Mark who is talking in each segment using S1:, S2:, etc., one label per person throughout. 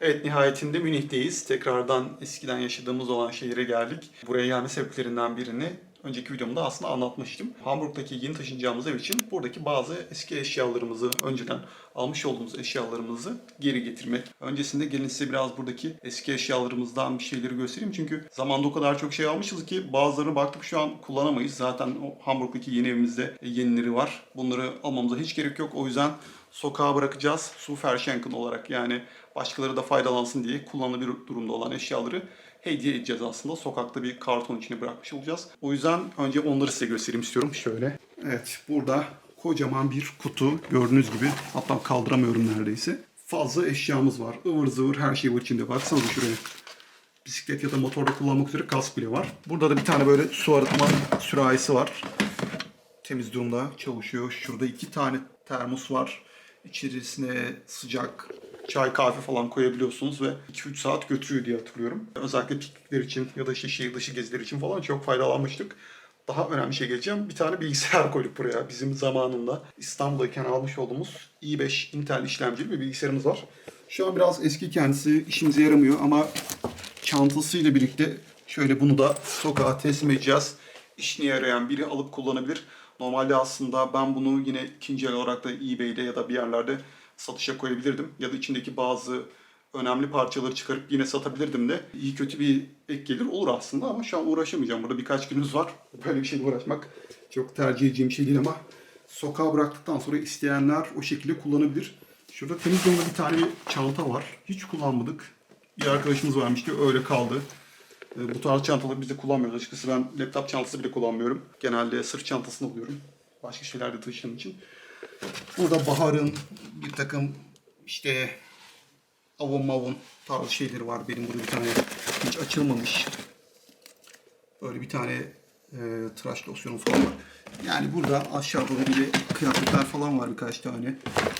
S1: Evet nihayetinde Münih'teyiz. Tekrardan eskiden yaşadığımız olan şehire geldik. Buraya gelme sebeplerinden birini önceki videomda aslında anlatmıştım. Hamburg'daki yeni taşınacağımız ev için buradaki bazı eski eşyalarımızı, önceden almış olduğumuz eşyalarımızı geri getirmek. Öncesinde gelin size biraz buradaki eski eşyalarımızdan bir şeyleri göstereyim. Çünkü zamanda o kadar çok şey almışız ki bazılarını baktık şu an kullanamayız. Zaten o Hamburg'daki yeni evimizde yenileri var. Bunları almamıza hiç gerek yok. O yüzden sokağa bırakacağız. Su Verschenken olarak yani başkaları da faydalansın diye kullanılabilir durumda olan eşyaları hediye edeceğiz aslında. Sokakta bir karton içine bırakmış olacağız. O yüzden önce onları size göstereyim istiyorum. Şöyle. Evet burada kocaman bir kutu gördüğünüz gibi. Hatta kaldıramıyorum neredeyse. Fazla eşyamız var. Ivır zıvır her şey var içinde. Baksanıza şuraya. Bisiklet ya da motorda kullanmak üzere kask bile var. Burada da bir tane böyle su arıtma sürahisi var. Temiz durumda çalışıyor. Şurada iki tane termos var. İçerisine sıcak çay kahve falan koyabiliyorsunuz ve 2-3 saat götürüyor diye hatırlıyorum. Özellikle piknikler için ya da işte şehir dışı geziler için falan çok faydalanmıştık. Daha önemli şey geleceğim. Bir tane bilgisayar koyduk buraya. Bizim zamanında İstanbul'dayken almış olduğumuz i5 Intel işlemcili bir bilgisayarımız var. Şu an biraz eski kendisi işimize yaramıyor ama çantasıyla birlikte şöyle bunu da sokağa teslim edeceğiz. İşine yarayan biri alıp kullanabilir. Normalde aslında ben bunu yine ikinci el olarak da eBay'de ya da bir yerlerde satışa koyabilirdim. Ya da içindeki bazı önemli parçaları çıkarıp yine satabilirdim de. İyi kötü bir ek gelir olur aslında ama şu an uğraşamayacağım. Burada birkaç günümüz var. Böyle bir şeyle uğraşmak çok tercih edeceğim şey değil ama sokağa bıraktıktan sonra isteyenler o şekilde kullanabilir. Şurada temiz durumda bir tane çanta var. Hiç kullanmadık. Bir arkadaşımız varmıştı öyle kaldı. E, Bu tarz çantaları biz de kullanmıyoruz açıkçası. Ben laptop çantası bile kullanmıyorum. Genelde sırt çantasını alıyorum. Başka şeyler de taşıdığım için. Burada Bahar'ın bir takım işte avun mavun tarzı şeyleri var. Benim burada bir tane hiç açılmamış böyle bir tane e, tıraş losyonu falan var. Yani burada aşağıda da bir kıyafetler falan var birkaç tane.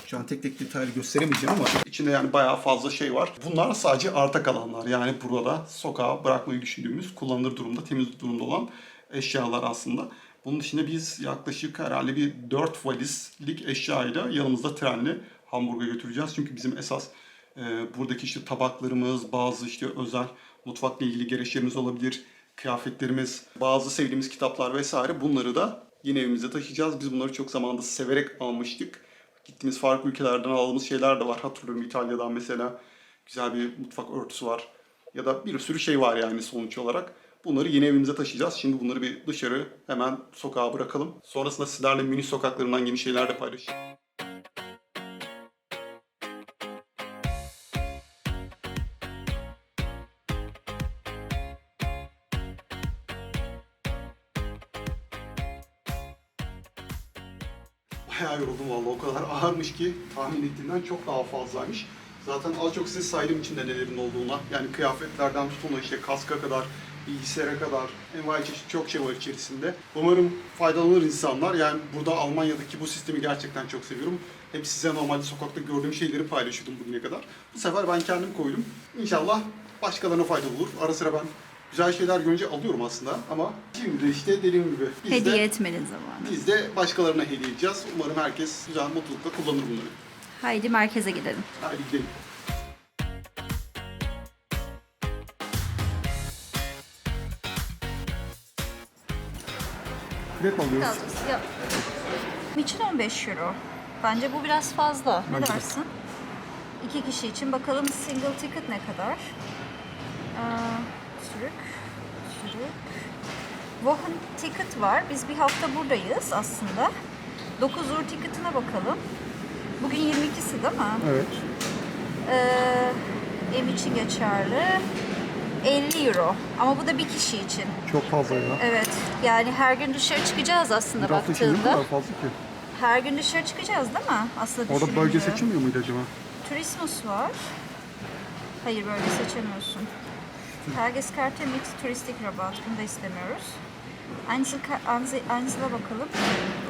S1: Şu an tek tek detaylı gösteremeyeceğim ama içinde yani bayağı fazla şey var. Bunlar sadece arta kalanlar. Yani burada sokağa bırakmayı düşündüğümüz, kullanılır durumda, temiz durumda olan eşyalar aslında. Bunun dışında biz yaklaşık herhalde bir 4 valizlik eşyayla yanımızda trenle Hamburg'a götüreceğiz. Çünkü bizim esas e, buradaki işte tabaklarımız, bazı işte özel mutfakla ilgili gereçlerimiz olabilir, kıyafetlerimiz, bazı sevdiğimiz kitaplar vesaire bunları da yine evimize taşıyacağız. Biz bunları çok zamanda severek almıştık. Gittiğimiz farklı ülkelerden aldığımız şeyler de var. Hatırlıyorum İtalya'dan mesela güzel bir mutfak örtüsü var. Ya da bir sürü şey var yani sonuç olarak. Bunları yeni evimize taşıyacağız. Şimdi bunları bir dışarı hemen sokağa bırakalım. Sonrasında sizlerle Münih sokaklarından yeni şeyler de paylaşacağım. Bayağı yoruldum vallahi o kadar ağırmış ki tahmin ettiğimden çok daha fazlaymış. Zaten az çok size saydım içinde nelerin olduğuna. Yani kıyafetlerden tutun işte kaska kadar, bilgisayara kadar envai çeşit çok şey var içerisinde. Umarım faydalanır insanlar. Yani burada Almanya'daki bu sistemi gerçekten çok seviyorum. Hep size normalde sokakta gördüğüm şeyleri paylaşıyordum bugüne kadar. Bu sefer ben kendim koydum. İnşallah başkalarına faydalı olur. Ara sıra ben güzel şeyler görünce alıyorum aslında ama şimdi de işte dediğim gibi biz de
S2: Hediye etmenin zamanı.
S1: biz de başkalarına hediye edeceğiz. Umarım herkes güzel, mutlulukla kullanır bunları.
S2: Haydi merkeze gidelim.
S1: Hadi gidelim. Bilet mi alıyoruz?
S2: Ya. için 15 euro. Bence bu biraz fazla. Ne
S1: Bence de.
S2: dersin? İki kişi için bakalım single ticket ne kadar? Ee, sürük, sürük. Wochen ticket var. Biz bir hafta buradayız aslında. 9 Uhr ticket'ına bakalım. Bugün 22'si değil mi?
S1: Evet.
S2: Ee, ev için geçerli. 50 euro. Ama bu da bir kişi için.
S1: Çok fazla ya.
S2: Evet. Yani her gün dışarı çıkacağız aslında
S1: Bir hafta
S2: baktığında.
S1: kadar fazla ki?
S2: Her gün dışarı çıkacağız değil mi? Aslında
S1: Orada bölge
S2: düşününce.
S1: seçilmiyor muydu acaba?
S2: Turismus var. Hayır bölge seçemiyorsun. Tageskarte mit turistik rabat. Bunu da istemiyoruz. Einzel, Einzel, Einzel'a bakalım.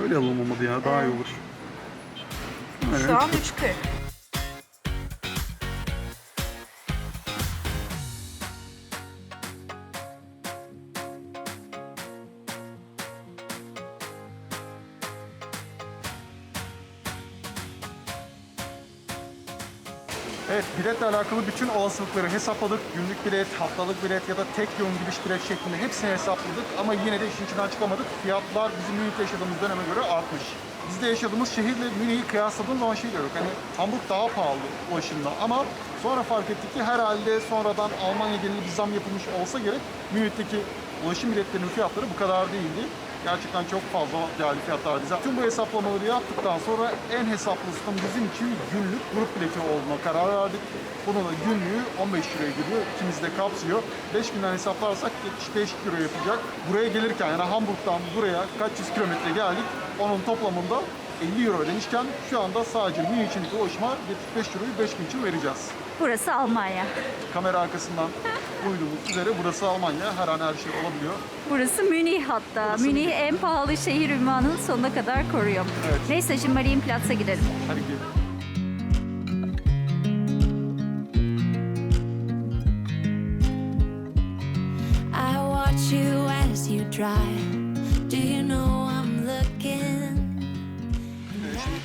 S1: Öyle alalım olmadı ya. Daha iyi olur.
S2: Şu an 3.40.
S1: biletle alakalı bütün olasılıkları hesapladık. Günlük bilet, haftalık bilet ya da tek yön gidiş bilet şeklinde hepsini hesapladık. Ama yine de işin içinden çıkamadık. Fiyatlar bizim Münih'te yaşadığımız döneme göre artmış. Bizde yaşadığımız şehirle Münih'i kıyasladığım zaman şey diyorum. Hani Hamburg daha pahalı ulaşımda ama sonra fark ettik ki herhalde sonradan Almanya genelinde bir zam yapılmış olsa gerek Münih'teki ulaşım biletlerinin fiyatları bu kadar değildi. Gerçekten çok fazla geldi fiyatlar bize. Tüm bu hesaplamaları yaptıktan sonra en hesaplısının bizim için günlük grup bileti olduğuna karar verdik. Bunun da günlüğü 15 liraya giriyor. İkimiz de kapsıyor. 5 günden hesaplarsak 75 euro yapacak. Buraya gelirken yani Hamburg'dan buraya kaç yüz kilometre geldik. Onun toplamında 50 euro ödemişken şu anda sadece Münih için ulaşıma 75 euroyu 5 gün için vereceğiz.
S2: Burası Almanya.
S1: Kamera arkasından duyduğumuz üzere burası Almanya. Her an her şey olabiliyor.
S2: Burası Münih hatta. Münih en pahalı şehir ünvanını sonuna kadar koruyor.
S1: Evet.
S2: Neyse şimdi Marienplatz'a gidelim.
S1: Hadi gidelim.
S3: I watch you as you drive. Do you know I'm looking?
S1: Şimdi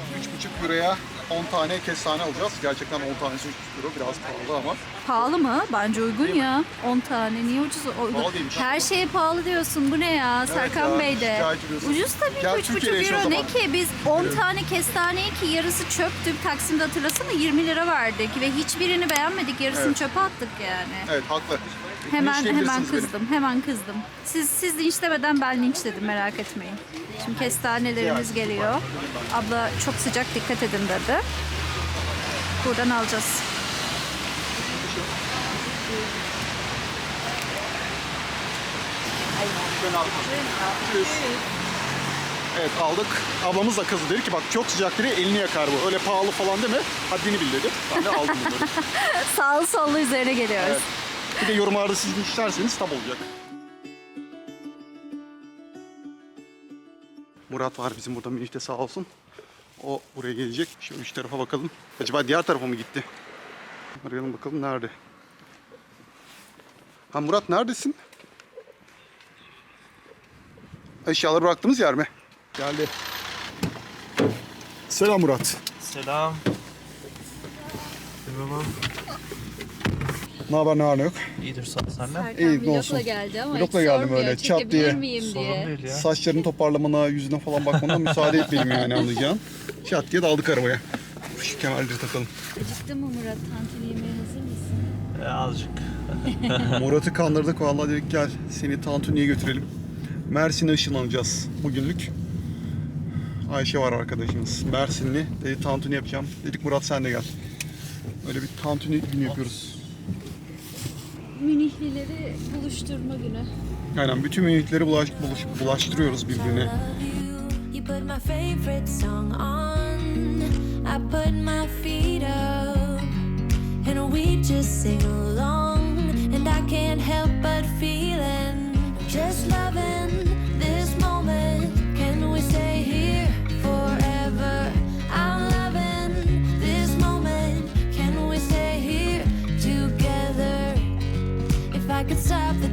S1: 3,5 euroya 10 tane kestane alacağız. Gerçekten 10 tanesi 3,5 euro. Biraz pahalı ama.
S2: Pahalı mı? Bence uygun ya. 10 tane. Niye ucuz? O-
S1: Pahalı değilmiş.
S2: Her şeye pahalı diyorsun. Bu ne ya? Serkan
S1: ya,
S2: Bey de. Ucuz tabii ki
S1: Türkiye'de
S2: 3,5
S1: yaşa o
S2: euro. Ne ki? Biz 10 tane kestaneyi ki yarısı çöptü. Taksim'de hatırlasana 20 lira verdik. Ve hiçbirini beğenmedik. Yarısını
S1: Evet.
S2: çöpe attık yani.
S1: Evet haklı.
S2: Hemen hemen kızdım. Hemen kızdım. Siz siz linçlemeden ben linçledim merak etmeyin. Şimdi kestanelerimiz geliyor. Abla çok sıcak dikkat edin dedi. Buradan alacağız.
S1: Evet aldık. Ablamız da kızdı dedi ki bak çok sıcak dedi elini yakar bu. Öyle pahalı falan deme. Haddini bil dedi. Ben de aldım bunları.
S2: Sağlı sollu üzerine geliyoruz.
S1: Evet. Bir de yorumlarda siz isterseniz tab olacak. Murat var bizim burada Münih'te sağ olsun. O buraya gelecek. Şöyle üç tarafa bakalım. Acaba diğer tarafa mı gitti? Arayalım bakalım nerede? Ha Murat neredesin? Eşyaları bıraktığımız yer mi? Geldi. Selam Murat.
S4: Selam. Merhaba.
S1: Ne haber ne var ne yok?
S4: İyidir sa- senden.
S1: İyi, ne
S2: vlogla
S1: olsun.
S2: geldi ama
S1: Vlogla
S2: hiç
S1: geldim
S2: sormuyor,
S1: öyle, çat
S2: çekebilir
S1: diye.
S2: miyim
S4: Sorun
S2: diye.
S4: değil ya.
S1: Saçlarını toparlamana, yüzüne falan bakmana müsaade etmedim yani anlayacağın. Şat diye daldık arabaya. Şu kemerleri takalım.
S2: Acıktın mı Murat? Tantuni yemeğe hazır mısın?
S4: Ee, azıcık.
S1: Murat'ı kandırdık vallahi dedik gel seni Tantuni'ye götürelim. Mersin'e ışınlanacağız bugünlük. Ayşe var arkadaşımız. Mersinli. Dedi Tantuni yapacağım. Dedik Murat sen de gel. Öyle bir Tantuni günü yapıyoruz.
S2: Münihlileri buluşturma günü.
S1: Aynen bütün ünitleri bulaş, buluş- bulaştırıyoruz birbirine.
S3: Love you.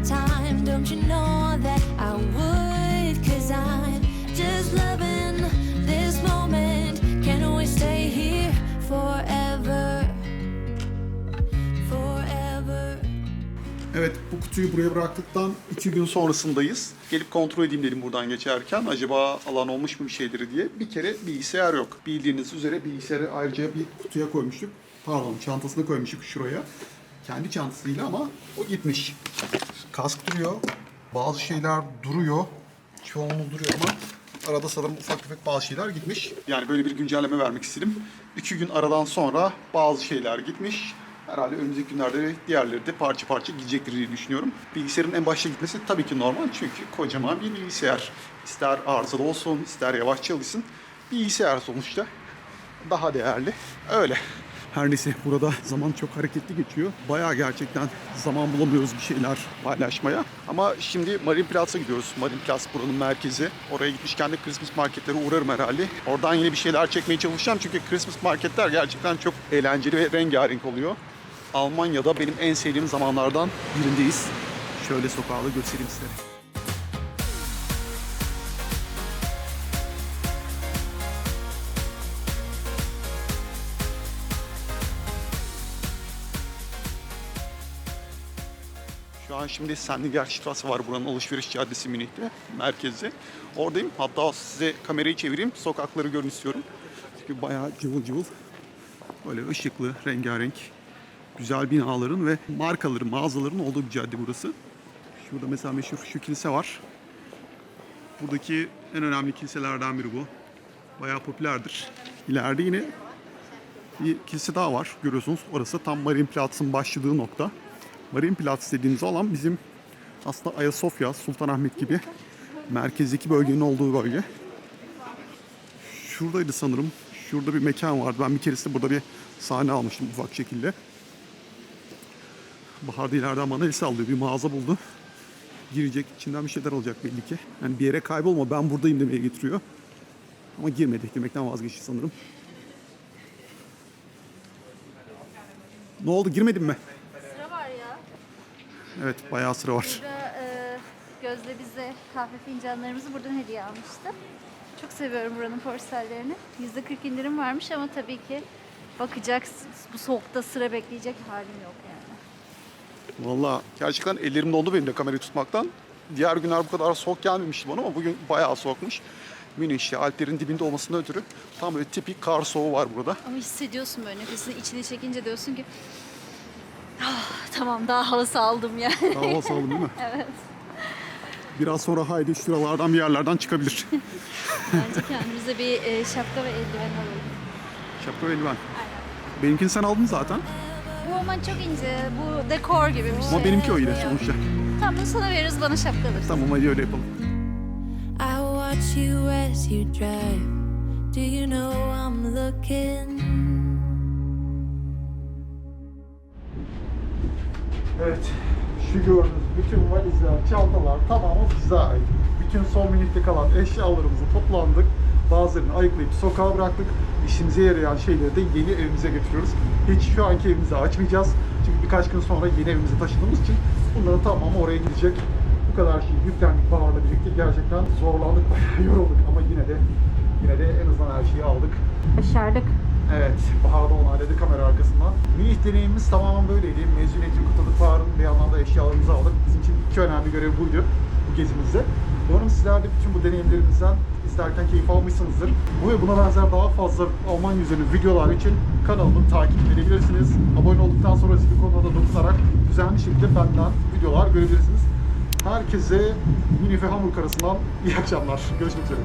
S3: Time, don't you know that I would? Cause I'm just loving this moment. Can we stay here forever? Forever.
S1: Evet bu kutuyu buraya bıraktıktan iki gün sonrasındayız. Gelip kontrol edeyim dedim buradan geçerken. Acaba alan olmuş mu bir şeydir diye. Bir kere bilgisayar yok. Bildiğiniz üzere bilgisayarı ayrıca bir kutuya koymuştuk. Pardon çantasına koymuştuk şuraya. Kendi çantasıyla ama o gitmiş. Kask duruyor. Bazı şeyler duruyor. Çoğunluğu duruyor ama arada sanırım ufak tefek bazı şeyler gitmiş. Yani böyle bir güncelleme vermek istedim. İki gün aradan sonra bazı şeyler gitmiş. Herhalde önümüzdeki günlerde diğerleri de parça parça gidecektir diye düşünüyorum. Bilgisayarın en başta gitmesi tabii ki normal çünkü kocaman bir bilgisayar. İster arızalı olsun, ister yavaş çalışsın. Bilgisayar sonuçta daha değerli. Öyle. Her neyse burada zaman çok hareketli geçiyor. Bayağı gerçekten zaman bulamıyoruz bir şeyler paylaşmaya. Ama şimdi Marienplatz'a gidiyoruz. Marienplatz buranın merkezi. Oraya gitmişken de Christmas marketlere uğrarım herhalde. Oradan yine bir şeyler çekmeye çalışacağım. Çünkü Christmas marketler gerçekten çok eğlenceli ve rengarenk oluyor. Almanya'da benim en sevdiğim zamanlardan birindeyiz. Şöyle sokağı göstereyim size. Şu an şimdi Sendigerstrasse var buranın alışveriş caddesi Münih'te, merkezi. Oradayım. Hatta size kamerayı çevireyim, sokakları görün istiyorum. Çünkü bayağı cıvıl cıvıl. Böyle ışıklı, rengarenk, güzel binaların ve markaların, mağazaların olduğu bir cadde burası. Şurada mesela meşhur şu kilise var. Buradaki en önemli kiliselerden biri bu. Bayağı popülerdir. İleride yine bir kilise daha var görüyorsunuz. Orası tam Marienplatz'ın başladığı nokta. Marienplatz dediğimiz alan bizim aslında Ayasofya, Sultanahmet gibi merkezdeki bölgenin olduğu bölge. Şuradaydı sanırım. Şurada bir mekan vardı. Ben bir keresinde burada bir sahne almıştım ufak şekilde. Bahar da ileriden bana el sallıyor. Bir mağaza buldu. Girecek, içinden bir şeyler alacak belli ki. Yani bir yere kaybolma ben buradayım demeye getiriyor. Ama girmedi. Girmekten vazgeçti sanırım. Ne oldu girmedin mi? Evet bayağı sıra var.
S2: Burada e, Gözde bize kahve fincanlarımızı buradan hediye almıştı. Çok seviyorum buranın porsellerini. %40 indirim varmış ama tabii ki bakacak bu soğukta sıra bekleyecek halim yok yani.
S1: Valla gerçekten ellerim dondu benim de kamerayı tutmaktan. Diğer günler bu kadar soğuk gelmemişti bana ama bugün bayağı soğukmuş. Münih işte Alplerin dibinde olmasından ötürü tam böyle tipik kar soğuğu var burada.
S2: Ama hissediyorsun böyle nefesini içine çekince diyorsun ki "Ah, tamam daha havası aldım yani.
S1: Hava sağlam değil mi? evet. Biraz sonra haydi şuralardan bir yerlerden çıkabilir.
S2: Bence kendimize bir e, şapka ve eldiven alalım.
S1: Şapka ve eldiven. Benimkini sen aldın zaten.
S2: Bu ama çok ince, bu dekor gibi bir şey.
S1: Ama benimki o yine sonuçta.
S2: Tamam bunu sana veririz bana şapka alırsın.
S1: Tamam hadi öyle yapalım.
S3: I watch you as you drive. Do you know I'm looking?
S1: Evet, şu gördüğünüz bütün valizler, çantalar tamamı bize ait. Bütün son minikte kalan eşyalarımızı toplandık. Bazılarını ayıklayıp sokağa bıraktık. İşimize yarayan şeyleri de yeni evimize götürüyoruz. Hiç şu anki evimizi açmayacağız. Çünkü birkaç gün sonra yeni evimize taşındığımız için bunların tamamı oraya gidecek. Bu kadar şey yüklendik baharla birlikte gerçekten zorlandık, yorulduk ama yine de yine de en azından her şeyi aldık.
S2: Başardık.
S1: Evet, Bahar'da onayladı kamera arkasından. Münih deneyimimiz tamamen böyleydi. Mezuniyetini kutladık Bahar'ın bir yandan da eşyalarımızı aldık. Bizim için iki önemli görev buydu bu gezimizde. Umarım sizler de bütün bu deneyimlerimizden izlerken keyif almışsınızdır. Bu ve buna benzer daha fazla Almanya üzerine videolar için kanalımı takip edebilirsiniz. Abone olduktan sonra zil ikonuna da dokunarak düzenli şekilde benden videolar görebilirsiniz. Herkese Münih ve Hamburg arasından iyi akşamlar. Görüşmek üzere.